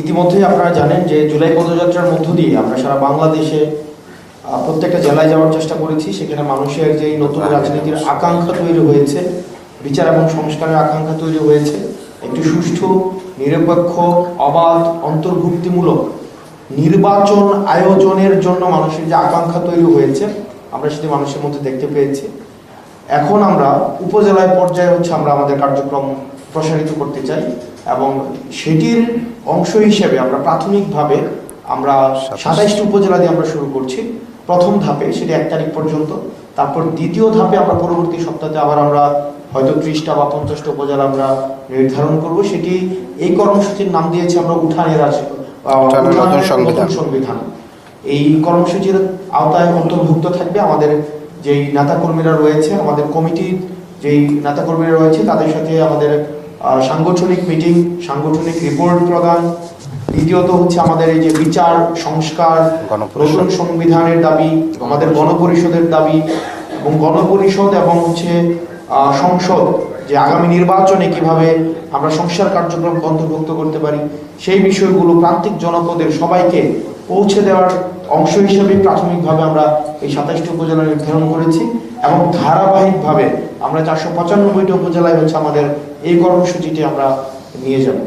ইতিমধ্যেই আপনারা জানেন যে জুলাই পদযাত্রার মধ্য দিয়ে আমরা সারা বাংলাদেশে প্রত্যেকটা জেলায় যাওয়ার চেষ্টা করেছি। সেখানে মানুষের যেই নতুন রাজনীতির আকাঙ্ক্ষা তৈরি হয়েছে বিচার এবং সংস্কারের আকাঙ্ক্ষা তৈরি হয়েছে একটি সুষ্ঠু নিরপেক্ষ অবাধ অন্তর্ভুক্তিমূলক নির্বাচন আয়োজনের জন্য মানুষের যে আকাঙ্ক্ষা তৈরি হয়েছে আমরা সেটি মানুষের মধ্যে দেখতে পেয়েছি। এখন আমরা উপজেলায় পর্যায়ে হচ্ছে আমরা আমাদের কার্যক্রম প্রসারিত করতে চাই এবং সেটির অংশ হিসেবে আমরা প্রাথমিকভাবে আমরা সাতাইশটি উপজেলা দিয়ে আমরা শুরু করছি। প্রথম ধাপে সেটি এক তারিখ পর্যন্ত। তারপর দ্বিতীয় ধাপে আমরা পরবর্তী সপ্তাহে আবার আমরা হয়তো ত্রিশটা বা পঞ্চাশটা উপজেলা আমরা নির্ধারণ করব। সেটি এই কর্মসূচির নাম দিয়েছি আমরা উঠানের সংবিধান। এই কর্মসূচির আওতায় অন্তর্ভুক্ত থাকবে আমাদের যেই নেতাকর্মীরা রয়েছে আমাদের কমিটির যেই নেতাকর্মীরা রয়েছে তাদের সাথে আমাদের সাংগঠনিক মিটিং সাংগঠনিক রিপোর্ট প্রদান দ্বিতীয়ত হচ্ছে আমাদের এই যে বিচার সংস্কার। নতুন সংবিধানের দাবি আমাদের গণপরিষদের দাবি এবং গণপরিষদ এবং হচ্ছে সংসদ যে আগামী নির্বাচনে কীভাবে আমরা সংস্কার কার্যক্রম অন্তর্ভুক্ত করতে পারি সেই বিষয়গুলো প্রান্তিক জনপদের সবাইকে পৌঁছে দেওয়ার অংশ হিসেবে প্রাথমিকভাবে আমরা এই সাতাশটি উপজেলা নির্ধারণ করেছি এবং ধারাবাহিকভাবে আমরা চারশো পঁচানব্বইটি উপজেলায় হচ্ছে আমাদের এই কর্মসূচিটি আমরা নিয়ে যাব।